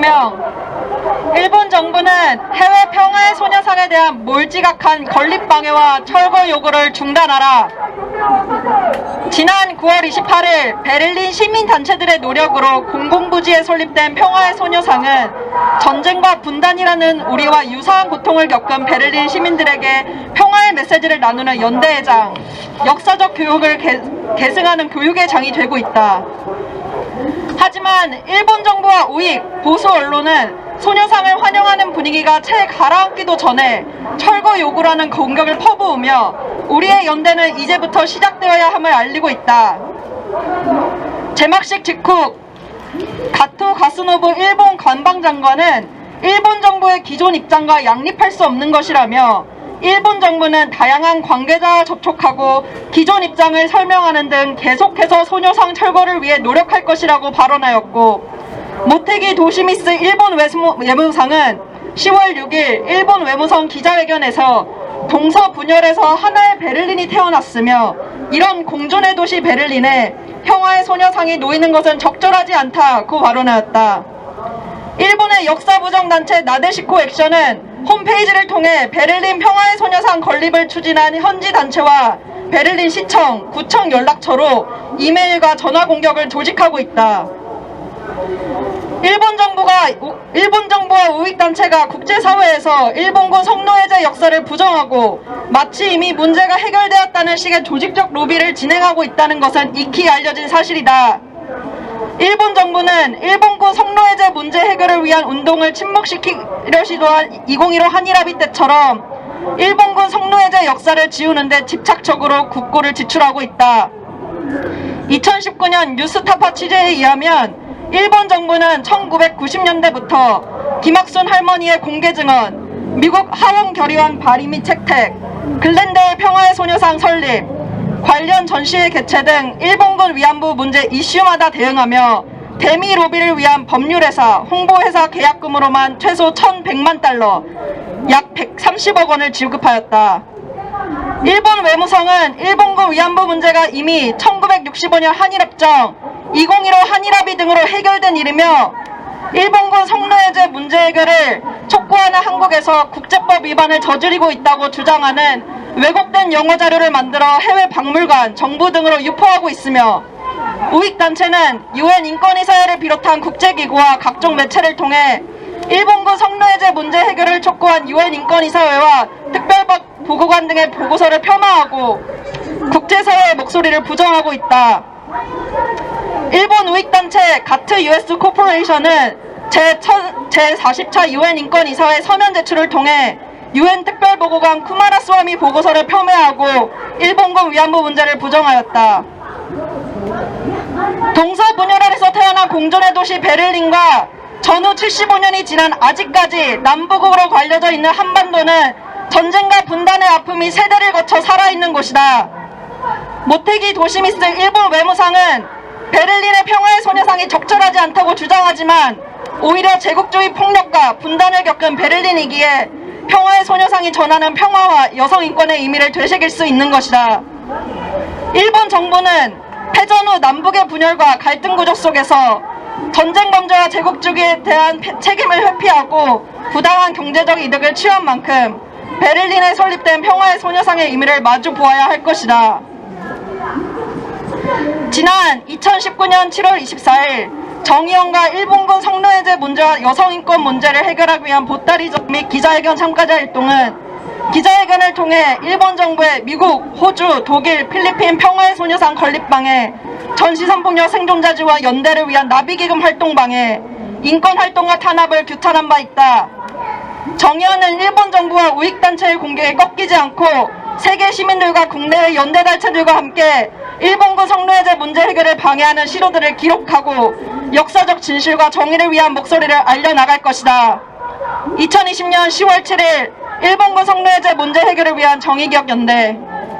익명 일본 정부는 해외 평화의 소녀상에 대한 몰지각한 건립 방해와 철거 요구를 중단하라. 지난 9월 28일 베를린 시민단체들의 노력으로 공공부지에 설립된 평화의 소녀상은 전쟁과 분단이라는 우리와 유사한 고통을 겪은 베를린 시민들에게 평화의 메시지를 나누는 연대회장, 역사적 교육을 계, 계승하는 교육의 장이 되고 있다. 하지만 일본 정부와 우익, 보수 언론은 소녀상을 환영하는 분위기가 채 가라앉기도 전에 철거 요구라는 공격을 퍼부으며 우리의 연대는 이제부터 시작되어야 함을 알리고 있다. 제막식 직후 가토 가스노부 일본 관방장관은 일본 정부의 기존 입장과 양립할 수 없는 것이라며 일본 정부는 다양한 관계자와 접촉하고 기존 입장을 설명하는 등 계속해서 소녀상 철거를 위해 노력할 것이라고 발언하였고 모테기 도시미스 일본 외무- 외무상은 10월 6일 일본 외무성 기자회견에서 동서 분열에서 하나의 베를린이 태어났으며 이런 공존의 도시 베를린에 평화의 소녀상이 놓이는 것은 적절하지 않다고 발언하였다. 일본의 역사부정단체 나데시코 액션은 홈페이지를 통해 베를린 평화의 소녀상 건립을 추진한 현지 단체와 베를린 시청, 구청 연락처로 이메일과 전화 공격을 조직하고 있다. 일본 정부가 우- 일본 정부와 우익 단체가 국제 사회에서 일본군 성노예제 역사를 부정하고 마치 이미 문제가 해결되었다는 식의 조직적 로비를 진행하고 있다는 것은 익히 알려진 사실이다. 일본 정부는 일본군 성노예제 문제 해결을 위한 운동을 침묵시키려 시도한 2015 한일합의 때처럼 일본군 성노예제 역사를 지우는데 집착적으로 국고를 지출하고 있다. 2019년 뉴스타파 취재에 의하면 일본 정부는 1990년대부터 김학순 할머니의 공개 증언, 미국 하원 결의안 발의 및 채택, 글렌데의 평화의 소녀상 설립, 관련 전시회 개최 등 일본군 위안부 문제 이슈마다 대응하며 대미 로비를 위한 법률회사, 홍보회사 계약금으로만 최소 1,100만 달러, 약 130억 원을 지급하였다. 일본 외무성은 일본군 위안부 문제가 이미 1965년 한일협정, 2015 한일합의 등으로 해결된 일이며 일본군 성노예제 문제 해결을 촉구하는 한국에서 국제법 위반을 저지르고 있다고 주장하는 왜곡된 영어 자료를 만들어 해외 박물관, 정부 등으로 유포하고 있으며 우익 단체는 유엔 인권이사회를 비롯한 국제기구와 각종 매체를 통해 일본군 성노예제 문제 해결을 촉구한 유엔 인권이사회와 특별법 보고관 등의 보고서를 폄하하고 국제사회의 목소리를 부정하고 있다. 일본 우익단체 가트 US 코퍼레이션은 제40차 유엔 인권이사회 서면 제출을 통해 유엔 특별보고관 쿠마라스와미 보고서를 폄훼하고 일본군 위안부 문제를 부정하였다. 동서 분열 아래서 태어난 공존의 도시 베를린과 전후 75년이 지난 아직까지 남북으로 갈려져 있는 한반도는 전쟁과 분단의 아픔이 세대를 거쳐 살아있는 곳이다. 모테기 도시미스 일본 외무상은 베를린의 평화의 소녀상이 적절하지 않다고 주장하지만 오히려 제국주의 폭력과 분단을 겪은 베를린이기에 평화의 소녀상이 전하는 평화와 여성 인권의 의미를 되새길 수 있는 것이다. 일본 정부는 패전 후 남북의 분열과 갈등 구조 속에서 전쟁 범죄와 제국주의에 대한 패- 책임을 회피하고 부당한 경제적 이득을 취한 만큼 베를린에 설립된 평화의 소녀상의 의미를 마주 보아야 할 것이다. 지난 2019년 7월 24일 정의원과 일본군 성노예제 문제와 여성인권 문제를 해결하기 위한 보따리전 및 기자회견 참가자 일동은 기자회견을 통해 일본 정부의 미국, 호주, 독일, 필리핀 평화의 소녀상 건립방해, 전시선폭력 생존자지와 연대를 위한 나비기금 활동방해, 인권활동과 탄압을 규탄한 바 있다. 정의원은 일본 정부와 우익단체의 공격에 꺾이지 않고 세계 시민들과 국내의 연대 단체들과 함께 일본군 성노예제 문제 해결을 방해하는 시도들을 기록하고 역사적 진실과 정의를 위한 목소리를 알려나갈 것이다. 2020년 10월 7일 일본군 성노예제 문제 해결을 위한 정의기억연대